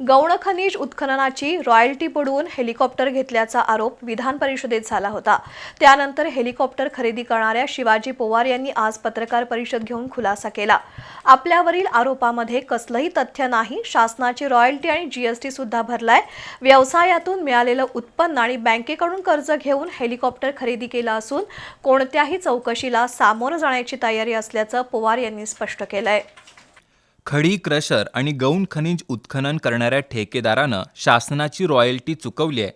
गौण खनिज उत्खननाची रॉयल्टी बुडवून हेलिकॉप्टर घेतल्याचा आरोप विधान परिषदेत झाला होता. त्यानंतर हेलिकॉप्टर खरेदी करणाऱ्या शिवाजी पवार यांनी आज पत्रकार परिषद घेऊन खुलासा केला. आपल्यावरील आरोपामध्ये कसलंही तथ्य नाही शासनाची रॉयल्टी आणि जीएसटी सुद्धा भरलाय. व्यवसायातून मिळालेलं उत्पन्न आणि बँकेकडून कर्ज घेऊन हेलिकॉप्टर खरेदी केलं असून कोणत्याही चौकशीला सामोरं जाण्याची तयारी असल्याचं पवार यांनी स्पष्ट केलंय. खडी क्रशर आणि गौण खनिज उत्खनन करणाऱ्या ठेकेदारानं शासनाची रॉयल्टी चुकवली आहे.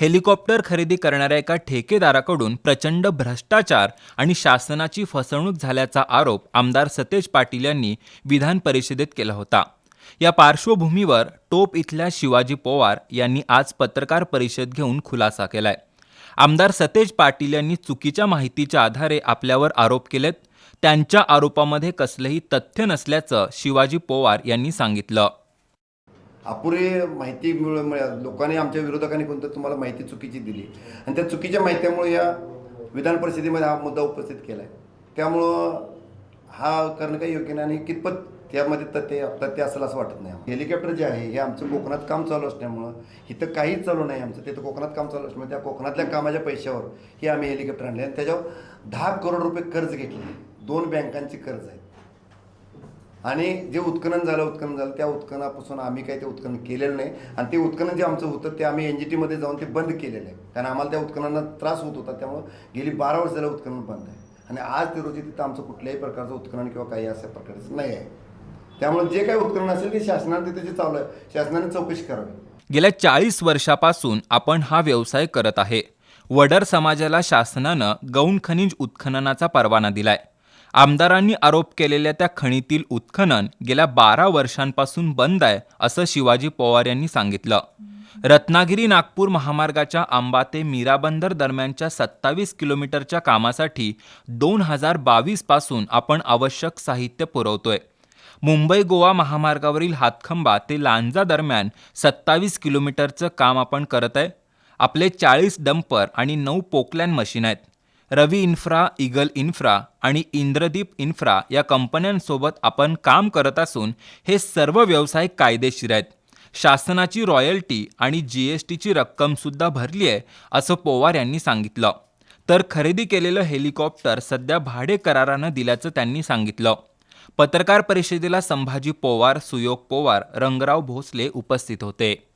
हेलिकॉप्टर खरेदी करणाऱ्या एका ठेकेदाराकडून प्रचंड भ्रष्टाचार आणि शासनाची फसवणूक झाल्याचा आरोप आमदार सतेज पाटील यांनी विधान परिषदेत केला होता. या पार्श्वभूमीवर टोप इथल्या शिवाजी पवार यांनी आज पत्रकार परिषद घेऊन खुलासा केलाय. आमदार सतेज पाटील यांनी चुकीच्या माहितीच्या आधारे आपल्यावर आरोप केलेत. त्यांच्या आरोपामध्ये कसलंही तथ्य नसल्याचं शिवाजी पवार यांनी सांगितलं. अपुरी माहिती मिळ लोकांनी आमच्या विरोधकांनी कोणतं तुम्हाला माहिती चुकीची दिली? आणि त्या चुकीच्या माहितीमुळे या विधान परिषदेमध्ये हा मुद्दा उपस्थित केला आहे त्यामुळं हा करणं काही योग्य नाही आणि कितपत त्यामध्ये तथ्य तथ्य असेल असं वाटत नाही हेलिकॉप्टर जे आहे हे आमचं कोकणात काम चालू असल्यामुळं इथं काहीच चालू नाही आमचं. तिथं कोकणात काम चालू असल्यामुळे त्या कोकणातल्या कामाच्या पैशावर हे आम्ही हेलिकॉप्टर आणले आणि त्याच्यावर दहा करोड रुपये कर्ज घेतले दोन बँकांची कर्ज आहेत. आणि जे उत्खनन झालं उत्खनन झालं त्या उत्खननापासून आम्ही काही ते उत्खनन केलेलं नाही. आणि ते उत्खनन जे आमचं होतं ते आम्ही एन जी टीमध्ये जाऊन ते बंद केलेलं आहे. कारण आम्हाला त्या उत्खननाला त्रास होत होता त्यामुळं गेली बारा वर्ष झालं उत्खनन बंद आहे. आणि आज ते रोजी तिथं आमचं कुठल्याही प्रकारचं उत्खनन किंवा काही अशा प्रकारचं नाही आहे. त्यामुळे जे काही उत्खनन असेल ते शासनाने तिथे जे चालू आहे शासनाने चौकशी करावी. गेल्या चाळीस वर्षापासून आपण हा व्यवसाय करत आहे. वडर समाजाला शासनानं गौण खनिज उत्खननाचा परवाना दिलाय. आमदारांनी आरोप केलेल्या त्या खणीतील उत्खनन गेल्या बारा वर्षांपासून बंद आहे असं शिवाजी पवार यांनी सांगितलं. रत्नागिरी नागपूर महामार्गाच्या आंबा ते मीराबंदर दरम्यानच्या सत्तावीस किलोमीटरच्या कामासाठी दोन हजार बावीसपासून आपण आवश्यक साहित्य पुरवतोय. मुंबई गोवा महामार्गावरील हातखंबा ते लांजा दरम्यान सत्तावीस किलोमीटरचं काम आपण करत आहे. आपले चाळीस डंपर आणि नऊ पोकलॅन मशीन आहेत. रवी इन्फ्रा इगल इन्फ्रा आणि इंद्रदीप इन्फ्रा या कंपन्यांसोबत आपण काम करत असून हे सर्व व्यवसाय कायदेशीर आहेत. शासनाची रॉयल्टी आणि जी एस टीची रक्कमसुद्धा भरली आहे असं पोवार यांनी सांगितलं. तर खरेदी केलेलं हेलिकॉप्टर सध्या भाडे करारानं दिल्याचं त्यांनी सांगितलं. पत्रकार परिषदेला संभाजी पोवार सुयोग पोवार रंगराव भोसले उपस्थित होते.